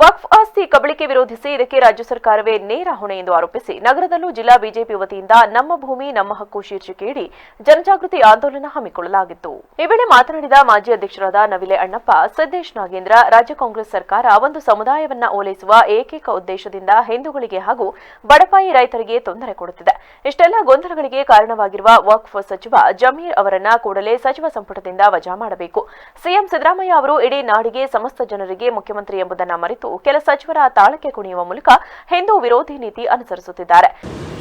ವಕ್ಫ್ ಆಸ್ತಿ ಕಬಳಿಕೆ ವಿರೋಧಿಸಿ ಇದಕ್ಕೆ ರಾಜ್ಯ ಸರ್ಕಾರವೇ ನೇರ ಹೊಣೆ ಎಂದು ಆರೋಪಿಸಿ ನಗರದಲ್ಲೂ ಜಿಲ್ಲಾ ಬಿಜೆಪಿ ವತಿಯಿಂದ ನಮ್ಮ ಭೂಮಿ, ನಮ್ಮ ಹಕ್ಕು ಶೀರ್ಷಿಕೆಯಡಿ ಜನಜಾಗೃತಿ ಆಂದೋಲನ ಹಮ್ಮಿಕೊಳ್ಳಲಾಗಿತ್ತು. ಈ ವೇಳೆ ಮಾತನಾಡಿದ ಮಾಜಿ ಅಧ್ಯಕ್ಷರಾದ ನವಿಲೆ ಅಣ್ಣಪ್ಪ ಸಿದ್ದೇಶ್ ನಾಗೇಂದ್ರ, ರಾಜ್ಯ ಕಾಂಗ್ರೆಸ್ ಸರ್ಕಾರ ಒಂದು ಸಮುದಾಯವನ್ನ ಓಲೈಸುವ ಏಕೈಕ ಉದ್ದೇಶದಿಂದ ಹಿಂದೂಗಳಿಗೆ ಹಾಗೂ ಬಡಪಾಯಿ ರೈತರಿಗೆ ತೊಂದರೆ ಕೊಡುತ್ತಿದೆ. ಇಷ್ಟೆಲ್ಲ ಗೊಂದಲಗಳಿಗೆ ಕಾರಣವಾಗಿರುವ ವಕ್ಫ್ ಸಚಿವ ಜಮೀರ್ ಅವರನ್ನ ಕೂಡಲೇ ಸಚಿವ ಸಂಪುಟದಿಂದ ವಜಾ ಮಾಡಬೇಕು. ಸಿಎಂ ಸಿದ್ದರಾಮಯ್ಯ ಅವರು ಇಡೀ ನಾಡಿಗೆ ಸಮಸ್ತ ಜನರಿಗೆ ಮುಖ್ಯಮಂತ್ರಿ ಎಂಬುದನ್ನು ಮರೆತು ಕೆಲ ಸಚಿವರ ತಾಳಕ್ಕೆ ಕುಣಿಯುವ ಮೂಲಕ ಹಿಂದೂ ವಿರೋಧಿ ನೀತಿ ಅನುಸರಿಸುತ್ತಿದ್ದಾರೆ.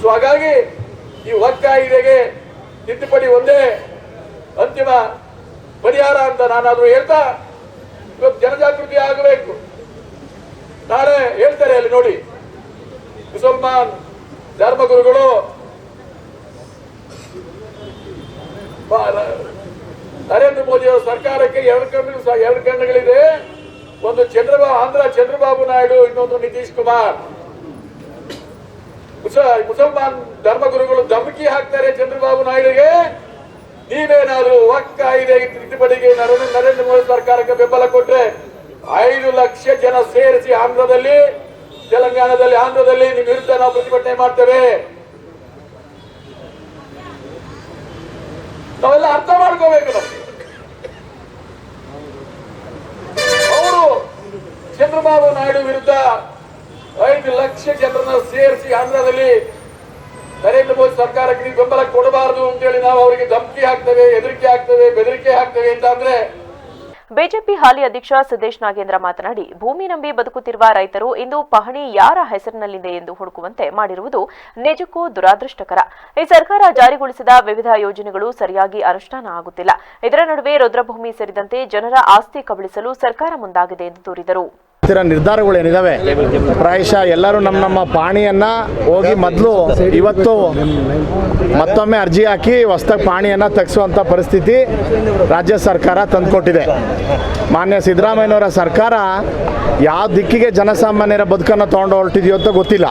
ಸೊ ಹಾಗಾಗಿ ಈ ಕಾಯಿದೆಗೆ ತಿದ್ದುಪಡಿ ಒಂದೇ ಅಂತಿಮ ಪರಿಹಾರ ಅಂತ ನಾನಾದ್ರೂ ಹೇಳ್ತಾ ಇವತ್ತು ಜನಜಾಗೃತಿ ಆಗಬೇಕು. ನಾಳೆ ಹೇಳ್ತಾರೆ ಅಲ್ಲಿ ನೋಡಿ. ಮುಸಲ್ಮಾನ್ ಧರ್ಮಗುರುಗಳು ನರೇಂದ್ರ ಮೋದಿ ಅವರ ಸರ್ಕಾರಕ್ಕೆ ಎರಡು ಕಣ್ಣು ಎರಡು ಕಣ್ಣುಗಳಿದೆ. ಒಂದು ಚಂದ್ರಬಾಬು ಆಂಧ್ರ ಚಂದ್ರಬಾಬು ನಾಯ್ಡು, ಇನ್ನೊಂದು ನಿತೀಶ್ ಕುಮಾರ್. ಮುಸ- ಮುಸಲ್ಮಾನ್ ಧರ್ಮಗುರುಗಳು ಧಮಕಿ ಹಾಕ್ತಾರೆ ಚಂದ್ರಬಾಬು ನಾಯ್ಡುಗೆ. ನೀವೇನಾದ್ರೂ ವಕ್ ಇದೆ ತಿದ್ದುಪಡಿಗೆ ನರೇಂದ್ರ ನರೇಂದ್ರ ಮೋದಿ ಸರ್ಕಾರಕ್ಕೆ ಬೆಂಬಲ ಕೊಟ್ರೆ ಐದು ಲಕ್ಷ ಜನ ಸೇರಿಸಿ ಆಂಧ್ರದಲ್ಲಿ, ತೆಲಂಗಾಣದಲ್ಲಿ ಆಂಧ್ರದಲ್ಲಿ ನಿಮ್ಮ ವಿರುದ್ಧ ನಾವು ಪ್ರತಿಭಟನೆ ಮಾಡ್ತೇವೆ. ನಾವೆಲ್ಲ ಅರ್ಥ ಮಾಡ್ಕೋಬೇಕು ನಮ್ಗೆ ಅವರು ಚಂದ್ರಬಾಬು ನಾಯ್ಡು ವಿರುದ್ಧ ಐದು ಲಕ್ಷ ಜನರನ್ನ ಸೇರಿಸಿ ಆಂಧ್ರದಲ್ಲಿ ನರೇಂದ್ರ ಮೋದಿ ಸರ್ಕಾರಕ್ಕೆ ಬೆಂಬಲ ಕೊಡಬಾರದು ಅಂತೇಳಿ ನಾವು ಅವರಿಗೆ ಧಮಕಿ ಹಾಕ್ತೇವೆ, ಹೆದರಿಕೆ ಹಾಕ್ತೇವೆ, ಬೆದರಿಕೆ ಹಾಕ್ತೇವೆ ಅಂತ ಅಂದ್ರೆ ಬಿಜೆಪಿ ಹಾಲಿ ಅಧ್ಯಕ್ಷ ಸಿದ್ದೇಶ್ ನಾಗೇಂದ್ರ ಮಾತನಾಡಿ, ಭೂಮಿ ನಂಬಿ ಬದುಕುತ್ತಿರುವ ರೈತರು ಇಂದು ಪಹಣಿ ಯಾರ ಹೆಸರಿನಲ್ಲಿದೆ ಎಂದು ಹುಡುಕುವಂತೆ ಮಾಡಿರುವುದು ನಿಜಕ್ಕೂ ದುರಾದೃಷ್ಟಕರ. ಈ ಸರ್ಕಾರ ಜಾರಿಗೊಳಿಸಿದ ವಿವಿಧ ಯೋಜನೆಗಳು ಸರಿಯಾಗಿ ಅನುಷ್ಠಾನ ಆಗುತ್ತಿಲ್ಲ. ಇದರ ನಡುವೆ ರುದ್ರಭೂಮಿ ಸೇರಿದಂತೆ ಜನರ ಆಸ್ತಿ ಕಬಳಿಸಲು ಸರ್ಕಾರ ಮುಂದಾಗಿದೆ ಎಂದು ದೂರಿದರು. ಹತ್ತಿರ ನಿರ್ಧಾರಗಳು ಏನಿದಾವೆ ಪ್ರಾಯಶಃ ಎಲ್ಲರೂ ನಮ್ಮ ನಮ್ಮ ಪಾಣಿಯನ್ನು ಹೋಗಿ ಮೊದಲು ಇವತ್ತು ಮತ್ತೊಮ್ಮೆ ಅರ್ಜಿ ಹಾಕಿ ಹೊಸ್ದಾಗಿ ಪಾಣಿಯನ್ನು ತೆಗೆಸುವಂಥ ಪರಿಸ್ಥಿತಿ ರಾಜ್ಯ ಸರ್ಕಾರ ತಂದುಕೊಟ್ಟಿದೆ. ಮಾನ್ಯ ಸಿದ್ದರಾಮಯ್ಯನವರ ಸರ್ಕಾರ ಯಾವ ದಿಕ್ಕಿಗೆ ಜನಸಾಮಾನ್ಯರ ಬದುಕನ್ನು ತೊಗೊಂಡು ಹೊರಟಿದೆಯೋ ಅಂತ ಗೊತ್ತಿಲ್ಲ.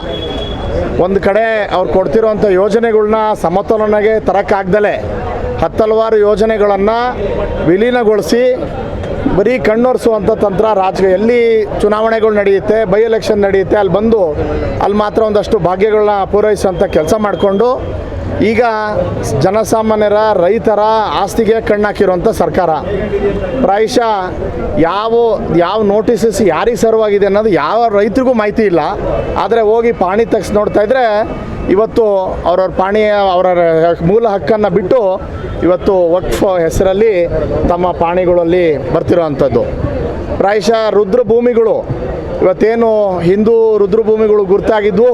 ಒಂದು ಕಡೆ ಅವ್ರು ಕೊಡ್ತಿರೋಂಥ ಯೋಜನೆಗಳನ್ನ ಸಮತೋಲನೆಗೆ ತರಕ್ಕಾಗ್ದಲೇ ಹತ್ತಲವಾರು ಯೋಜನೆಗಳನ್ನು ವಿಲೀನಗೊಳಿಸಿ ಬರೀ ಕಣ್ಣೊರೆಸುವಂಥ ತಂತ್ರ ರಾಜಕೀಯ. ಎಲ್ಲಿ ಚುನಾವಣೆಗಳು ನಡೆಯುತ್ತೆ, ಬೈ ಎಲೆಕ್ಷನ್ ನಡೆಯುತ್ತೆ, ಅಲ್ಲಿ ಬಂದು ಅಲ್ಲಿ ಮಾತ್ರ ಒಂದಷ್ಟು ಭಾಗ್ಯಗಳನ್ನ ಪೂರೈಸುವಂಥ ಕೆಲಸ ಮಾಡಿಕೊಂಡು ಈಗ ಜನಸಾಮಾನ್ಯರ, ರೈತರ ಆಸ್ತಿಗೆ ಕಣ್ಣಾಕಿರುವಂಥ ಸರ್ಕಾರ. ಪ್ರಾಯಶಃ ಯಾವ ಯಾವ ನೋಟಿಸಸ್ ಯಾರಿಗೆ ಸರ್ವ್ ಆಗಿದೆ ಅನ್ನೋದು ಯಾವ ರೈತರಿಗೂ ಮಾಹಿತಿ ಇಲ್ಲ. ಆದರೆ ಹೋಗಿ ಪಾಣಿ ತೆಗ್ಸಿ ನೋಡ್ತಾ ಇದ್ರೆ ಇವತ್ತು ಅವ್ರವ್ರ ಪಾಣಿಯ ಅವರ ಮೂಲ ಹಕ್ಕನ್ನು ಬಿಟ್ಟು ಇವತ್ತು ವಕ್ಫ್ ಹೆಸರಲ್ಲಿ ತಮ್ಮ ಪಾಣಿಗಳಲ್ಲಿ ಬರ್ತಿರೋವಂಥದ್ದು. ಪ್ರಾಯಶಃ ರುದ್ರಭೂಮಿಗಳು, ಇವತ್ತೇನು ಹಿಂದೂ ರುದ್ರಭೂಮಿಗಳು ಗುರುತಾಗಿದ್ವು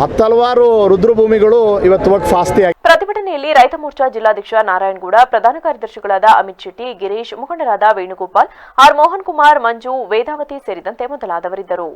ಹತ್ತಲವಾರು ರುದ್ರಭೂಮಿಗಳು ಇವತ್ತು ಫಾಸ್ತಿ ಪ್ರತಿಭಟನೆಯಲ್ಲಿ ರೈತ ಮೋರ್ಚಾ ಜಿಲ್ಲಾಧ್ಯಕ್ಷ ನಾರಾಯಣಗೌಡ ಪ್ರಧಾನ ಕಾರ್ಯದರ್ಶಿಗಳಾದ ಅಮಿತ್ ಶೆಟ್ಟಿ, ಗಿರೀಶ್, ಮುಖಂಡರಾದ ವೇಣುಗೋಪಾಲ್, ಆರ್ ಮೋಹನ್ ಕುಮಾರ್, ಮಂಜು, ವೇದಾವತಿ ಸೇರಿದಂತೆ ಮೊದಲಾದವರಿದ್ದರು.